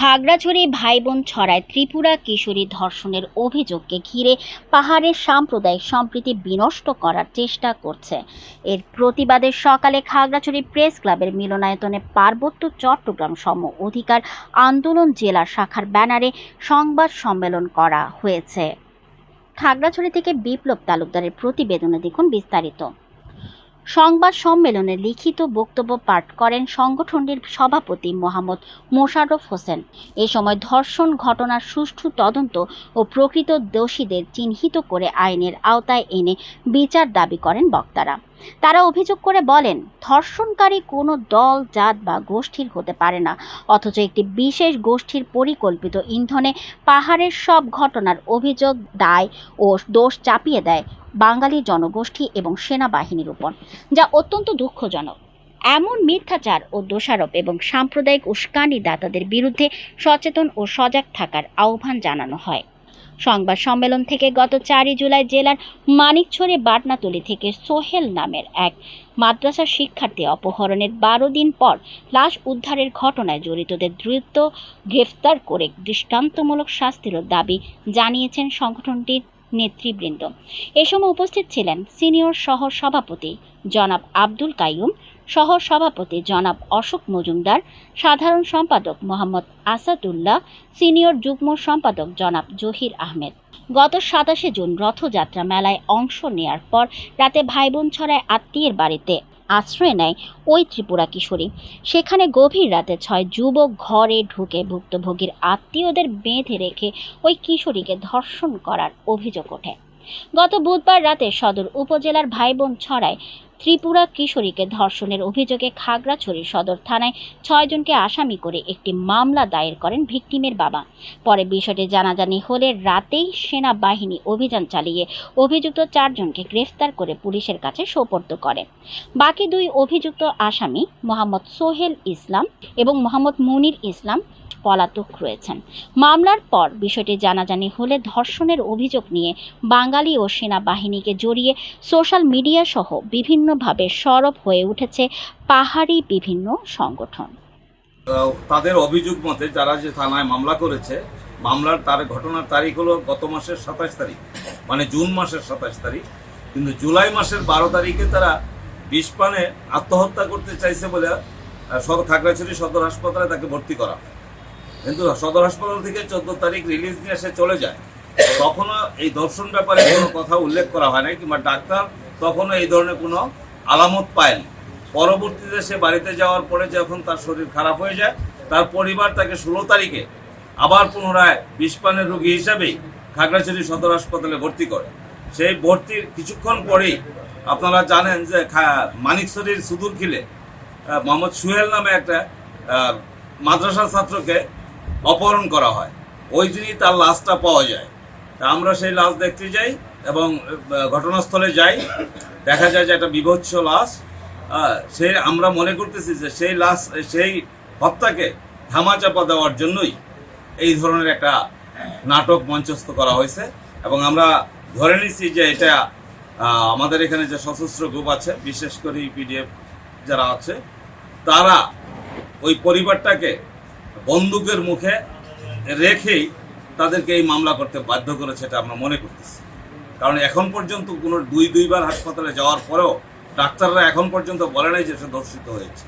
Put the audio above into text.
খাগড়াছড়ি ভাই বোন ছড়ায় ত্রিপুরা কিশোরী ধর্ষণের অভিযোগকে ঘিরে পাহাড়ের সাম্প্রদায়িক সম্প্রীতি বিনষ্ট করার চেষ্টা করছে। এর প্রতিবাদে সকালে খাগড়াছড়ি প্রেস ক্লাবের মিলনায়তনে পার্বত্য চট্টগ্রাম সম অধিকার আন্দোলন জেলা শাখার ব্যানারে সংবাদ সম্মেলন করা হয়েছে। খাগড়াছড়ি থেকে বিপ্লব তালুকদারের প্রতিবেদনে দেখুন বিস্তারিত। সংবাদ সম্মেলনে লিখিত বক্তব্য পাঠ করেন সংগঠনটির সভাপতি মোহাম্মদ মোশাররফ হোসেন। এ সময় ধর্ষণ ঘটনার সুষ্ঠু তদন্ত ও প্রকৃত দোষীদের চিহ্নিত করে আইনের আওতায় এনে বিচার দাবি করেন বক্তারা। তারা অভিযোগ করে বলেন, ধর্ষণকারী কোনো দল, জাত বা গোষ্ঠীর হতে পারে না, অথচ একটি বিশেষ গোষ্ঠীর পরিকল্পিত ইন্ধনে পাহাড়ের সব ঘটনার অভিযোগ দায় ও দোষ চাপিয়ে দেয়। বাঙালি জনগোষ্ঠী এবং সেনাবাহিনীর উপর, যা অত্যন্ত দুঃখজনক। এমন মিথ্যাচার ও দোষারোপ এবং সাম্প্রদায়িক উস্কানি দাতাদের বিরুদ্ধে সচেতন ও সজাগ থাকার আহ্বান জানানো হয়। সংবাদ সম্মেলন থেকে গত চারই জুলাই জেলার মানিকছড়ি বাটনাতলি থেকে সোহেল নামের এক মাদ্রাসা শিক্ষার্থী অপহরণের বারো দিন পর লাশ উদ্ধারের ঘটনায় জড়িতদের দ্রুত গ্রেফতার করে দৃষ্টান্তমূলক শাস্তিরও দাবি জানিয়েছেন সংগঠনটির নেতৃবৃন্দ। এ সময় উপস্থিত ছিলেন সিনিয়র সহ সভাপতি জনাব আব্দুল কাইয়ুম, সহ সভাপতি জনাব অশোক মজুমদার, সাধারণ সম্পাদক মোহাম্মদ আসাদুল্লাহ, সিনিয়র যুগ্ম সম্পাদক জনাব জহির আহমেদ। গত সাতাশে জুন রথযাত্রা মেলায় অংশ নেয়ার পর রাতে ভাই বোন ছড়ায় আত্মীয়ের বাড়িতে আশ্রয় নেয় ওই ত্রিপুরা কিশোরী। সেখানে গভীর রাতে ছয় যুবক ঘরে ঢুকে ভুক্তভোগীর আত্মীয়দের বেঁধে রেখে ওই কিশোরীকে ধর্ষণ করার অভিযোগ ওঠে। গত বুধবার রাতে সদর উপজেলার ভাই বোন ছড়ায় ত্রিপুরা কিশোরীকে ধর্ষণের অভিযোগে খাগড়াছড়ি সদর থানায় ছয়জনকে আসামি করে একটি মামলা দায়ের করেন ভিকটিমের বাবা। পরে বিষয়টি জানাজানি হলে রাতেই সেনাবাহিনী অভিযান চালিয়ে অভিযুক্ত চারজনকে গ্রেফতার করে পুলিশের কাছে সোপর্দ করে। বাকি দুই অভিযুক্ত আসামি মোহাম্মদ সোহেল ইসলাম এবং মোহাম্মদ মুনির ইসলাম পলাতক রয়েছেন। মামলার পর বিষয়টি জানাজানি হলে ধর্ষণের অভিযোগ নিয়ে বাঙালি ও সেনাবাহিনীকে জড়িয়ে সোশ্যাল মিডিয়া সহ বিভিন্নভাবে সরব হয়ে উঠেছে পাহাড়ি বিভিন্ন সংগঠন। তাদের অভিযোগ মতে যারা যে থানায় মামলা করেছে মামলার তার ঘটনার তারিখ হলো গত মাসের সাতাশ তারিখ মানে জুন মাসের সাতাশ তারিখ। কিন্তু জুলাই মাসের বারো তারিখে তারা বিষ পানে আত্মহত্যা করতে চাইছে বলে আহ, সদ খাগড়াছড়ি সদর হাসপাতালে তাকে ভর্তি করা হয়। কিন্তু সদর হাসপাতাল থেকে চোদ্দ তারিখ রিলিজ নিয়ে সে চলে যায়। তখনও এই দর্শন ব্যাপারে কোনো কথা উল্লেখ করা হয় না কিংবা ডাক্তার তখনও এই ধরনের কোনো আলামত পায়নি। পরবর্তীতে সে বাড়িতে যাওয়ার পরে যখন তার শরীর খারাপ হয়ে যায়, তার পরিবার তাকে ষোলো তারিখে আবার পুনরায় বিষপানের রোগী হিসাবেই খাগড়াছড়ি সদর হাসপাতালে ভর্তি করে। সেই ভর্তির কিছুক্ষণ পরেই আপনারা জানেন যে মানিকছড়ির সুদূর খিলে মোহাম্মদ সুহেল নামে একটা মাদ্রাসা ছাত্রকে অপহরণ করা হয়। ওই দিনই তার লাশটা পাওয়া যায়। তা আমরা সেই লাশ দেখতে যাই এবং ঘটনাস্থলে যাই। দেখা যায় যে একটা বিভৎস লাশ। সে আমরা মনে করতেছি যে সেই লাশ, সেই হত্যাকে ধামাচাপা দেওয়ার জন্যই এই ধরনের একটা নাটক মঞ্চস্থ করা হয়েছে। এবং আমরা ধরে নিচ্ছি যে এটা আমাদের এখানে যে সশস্ত্র গ্রুপ আছে, বিশেষ করে পিডিএফ যারা আছে, তারা ওই পরিবারটাকে বন্দুকের মুখে রেখেই তাদেরকে এই মামলা করতে বাধ্য করেছে এটা আমরা মনে করতেছি। কারণ এখন পর্যন্ত কোনো দুই দুইবার হাসপাতালে যাওয়ার পরেও ডাক্তাররা এখন পর্যন্ত বলে নাই যে সে ধর্ষিত হয়েছে।